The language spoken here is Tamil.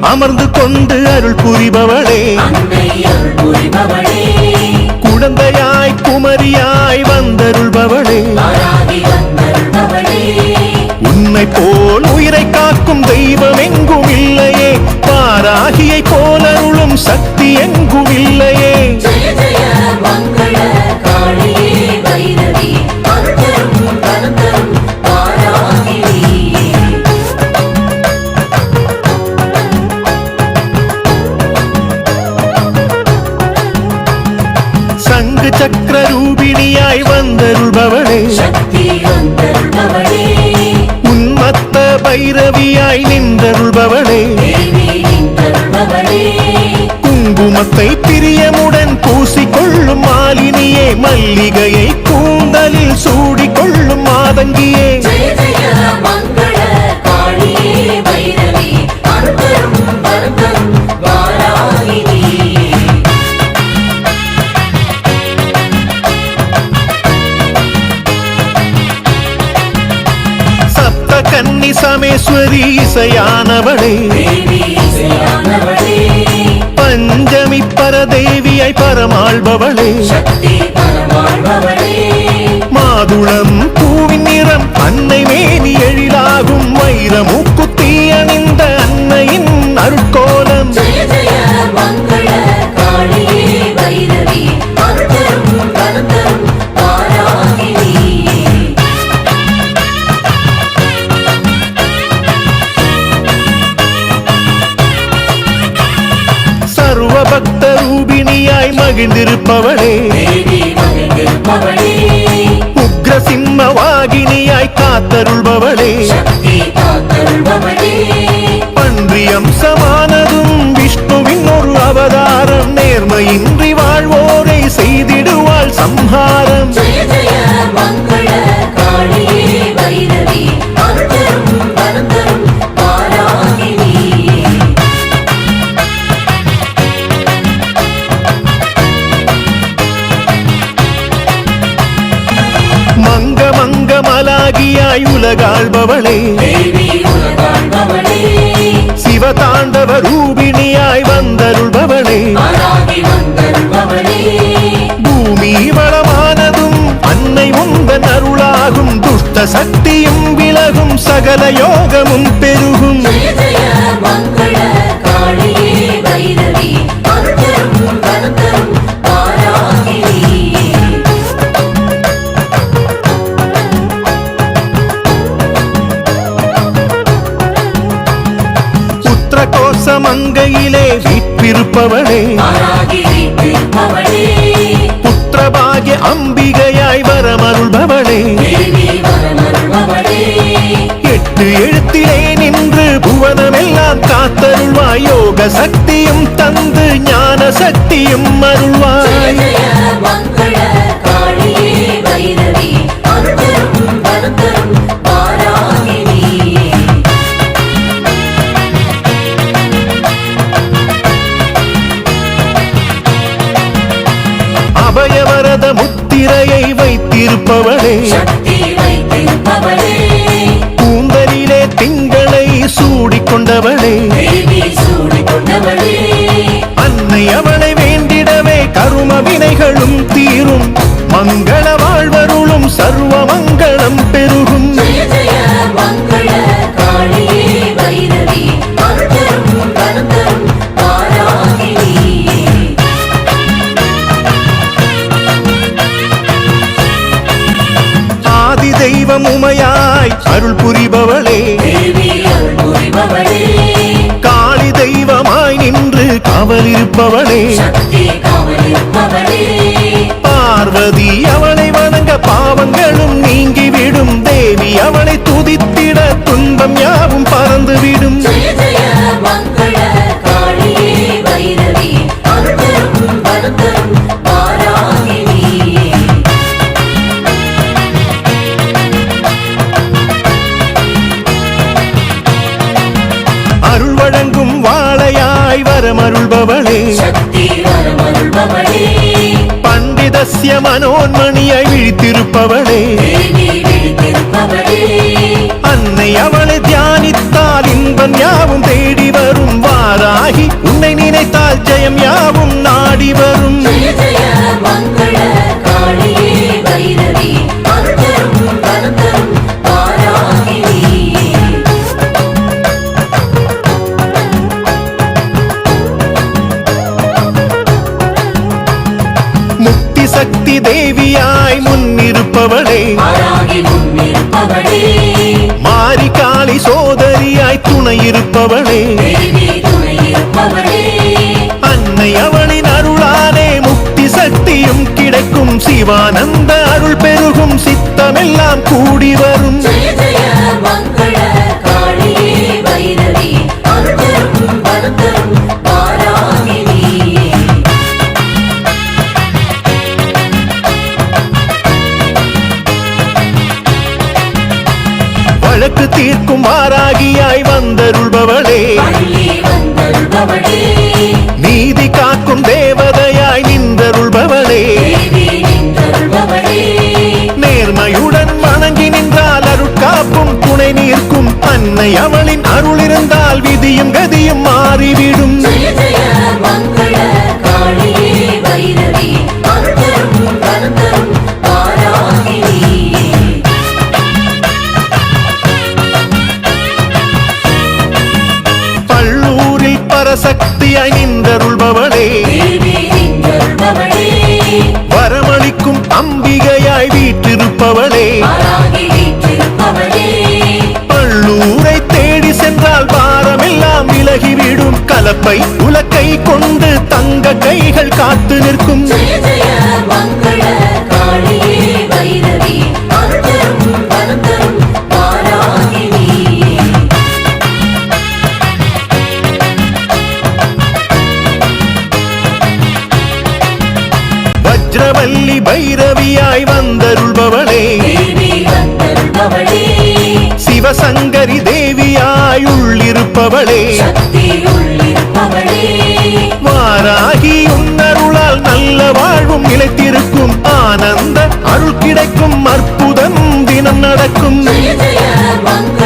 அமர்ந்து கொண்டு அருள் புரிபவளே. குழந்தையாய் குமரியாய் வந்தருள்பவளே. உன்னை போல் உயிரை காக்கும் தெய்வம் எங்கும் இல்லையே பாராகியை போலருளும் சக்தி எங்கும் இல்லையே வந்தருள்பவளே உன்மத்த பைரவியாய் நின்றருள்பவளே குங்குமத்தை பிரியமுடன் பூசிக்கொள்ளும் மாலினியே மல்லிகையை கூந்தலில் சூடிக்கொள்ளும் மாதங்கியே. ஈஸ்வரி இசையானவளே. பஞ்சமி பரதேவியாய் பரமாள்பவளே பரமாழ்பவளே. மாதுளம் பூவின் நிறம் அன்னை மேனி எழிலாகும் வைரமுக்குத்தி அணிந்த அன்னையின் அருட்கோலம். மகிழ்ந்திருப்பவளே. உக்ர சிம்மவாகினியாய் காத்தருள்பவளே. பன்றி அம்சமானதும் உலகாள்பவளே சிவதாண்டவ ரூபிணியாய் வந்தருள்பவளே. பூமி வளமானதும் அன்னை உந்தன் அருளாகும் துஷ்ட சக்தியும் விலகும் சகல யோகமும் பெருகும். புத்திர கோச மங்கையிலே வீட்டிருப்பவளே புத்திரபாகிய அம்பிகையாய் வரமருள்பவளே. எட்டு எழுத்திலே நின்று புவனமெல்லாம் காத்தருள்வாய். யோக சக்தியும் தந்து ஞான சக்தியும் அருள்வாய். மங்கள காளியே வைரவி. அருள் தரும் முத்திரையை வைத்திருப்பவளே. கூந்தலிலே திங்களை சூடிக்கொண்டவளே. அன்னை அவளை தெய்வம் உமையாய் அருள் புரிபவளே. காளி தெய்வமாய் நின்று காவலிருப்பவளே காவலிருப்பவளே பார்வதி அவளை வணங்க பாவங்களும் நீங்கிவிடும். தேவி அவளை துதித்திட துன்பம் யாவும் பறந்துவிடும். பண்டிதஸ்ய மனோன்மணியை விழித்திருப்பவனே. தேவியாய் முன்னிருப்பவளே. மாரி காளி சோதரியாய் துணையிருப்பவளே. தேவி துணையிருப்பவளே. அன்னை அவளின் அருளாலே முக்தி சக்தியும் கிடைக்கும். சிவானந்த அருள் பெருகும். சித்தமெல்லாம் கூடி வரும். மங்கள காளியே வைரவி. அன்னை அவளின் அருள் இருந்தால் விதியும் கதியும் மாறிவிடும். ஜெய ஜெய மங்கள காளியே வைரவி அருள்தரும் ஜெய உலக்கை கொண்டு தங்க கைகள் காத்து நிற்கும். வஜ்ரவல்லி பைரவியாய் வந்தருள்பவளே சிவசங்கரி தேவியாய் உள்ளிருப்பவளே சக்தி உள்ளிருப்பவளே. கிடைக்கும் அற்புதம் தினம் நடக்கும். ஜெய ஜெய மங்கள